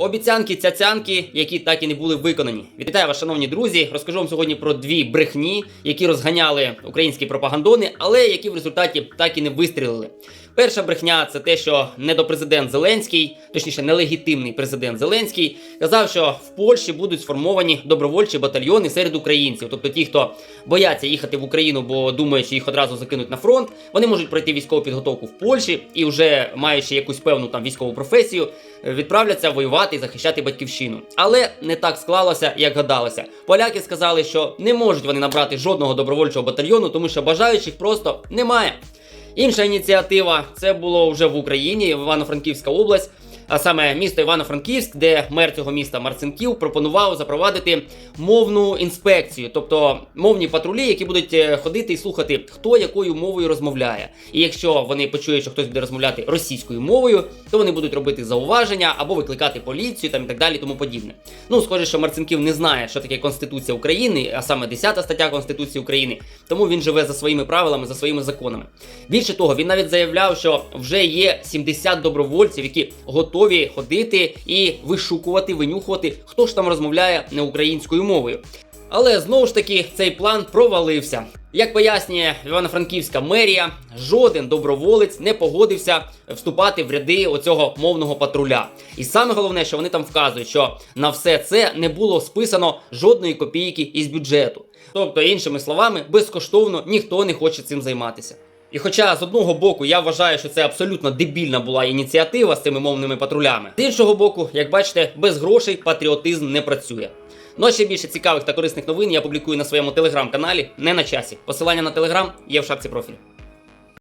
Обіцянки цяцянки, які так і не були виконані. Вітаю вас, шановні друзі. Розкажу вам сьогодні про дві брехні, які розганяли українські пропагандони, але які в результаті так і не вистрілили. Перша брехня це те, що недопрезидент Зеленський, точніше, нелегітимний президент Зеленський, казав, що в Польщі будуть сформовані добровольчі батальйони серед українців. Тобто ті, хто бояться їхати в Україну, бо думають, що їх одразу закинуть на фронт, вони можуть пройти військову підготовку в Польщі і вже маючи якусь певну там військову професію, відправляться воювати і захищати батьківщину. Але не так склалося, як гадалося. Поляки сказали, що не можуть вони набрати жодного добровольчого батальйону, тому що бажаючих просто немає. Інша ініціатива це було вже в Україні, в Івано-Франківська область. А саме місто Івано-Франківськ, де мер цього міста Марцинків пропонував запровадити мовну інспекцію, тобто мовні патрулі, які будуть е, ходити і слухати, хто якою мовою розмовляє. І якщо вони почують, що хтось буде розмовляти російською мовою, то вони будуть робити зауваження або викликати поліцію там і так далі, тому подібне. Ну, схоже, що Марцинків не знає, що таке Конституція України, а саме 10 стаття Конституції України, тому він живе за своїми правилами, за своїми законами. Більше того, він навіть заявляв, що вже є 70 добровольців, які готові ходити і вишукувати, винюхувати, хто ж там розмовляє не українською мовою. Але знову ж таки цей план провалився. Як пояснює Івано-Франківська мерія, жоден доброволець не погодився вступати в ряди оцього мовного патруля. І саме головне, що вони там вказують, що на все це не було списано жодної копійки із бюджету. Тобто, іншими словами, безкоштовно ніхто не хоче цим займатися. І хоча з одного боку я вважаю, що це абсолютно дебільна була ініціатива з цими мовними патрулями, з іншого боку, як бачите, без грошей патріотизм не працює. Ну а ще більше цікавих та корисних новин я публікую на своєму телеграм-каналі не на часі. Посилання на телеграм є в шапці профілю.